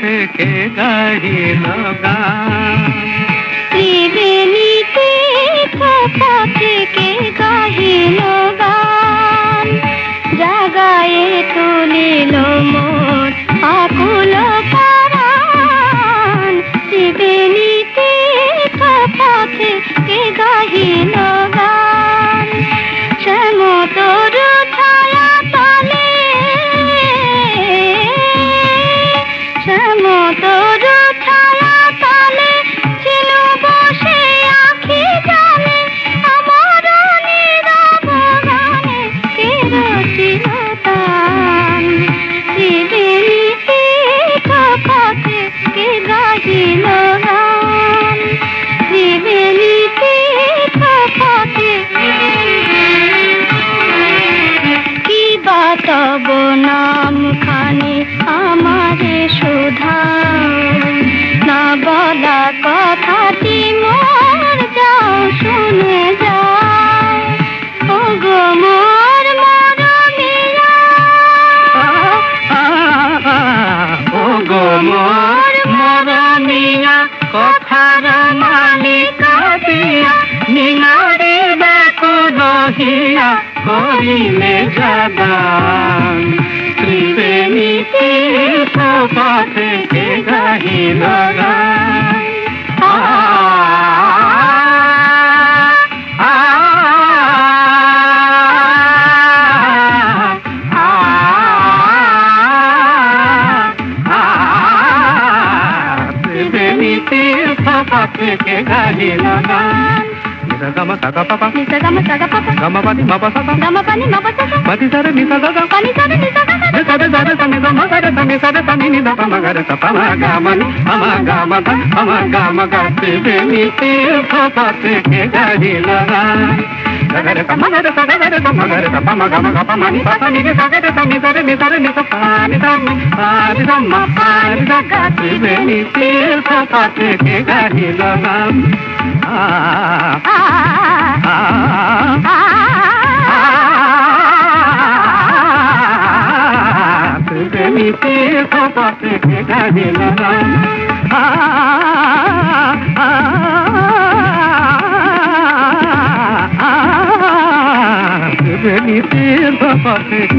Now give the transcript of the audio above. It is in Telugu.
থেকে গাড়ি লগা। ত্রিবেণীতে খোপা থেকে গাহি লোগান জাগায়ে তুলিল মোর আকুল পরাণ ত্রিবেণীতে খোপা থেকে গাহি जमाने का दिया निनारे को दोहिया होली में जबान त्रिवेणी तीर्थों తీర్థ భక్తికి కలిగనా నిసగమ సగపప. నిసగమ సగపప. గమపని మపసప. గమపని మపసప. మతి సర నిసగగ పని సర నిసగగ నిసర సర సని గమ సర సని సర సని నిద పమ గర సప మ గమని పమ గమ త పమ గమ గతి విని తీర్థ భక్తికి కలిగనా సగర సమ గర సగర సమ గర సపమ గమ గపమ ని పసని సగర సని సప ని స ని పా ని స మ పా ని స గతి బెని తీర్థ పతే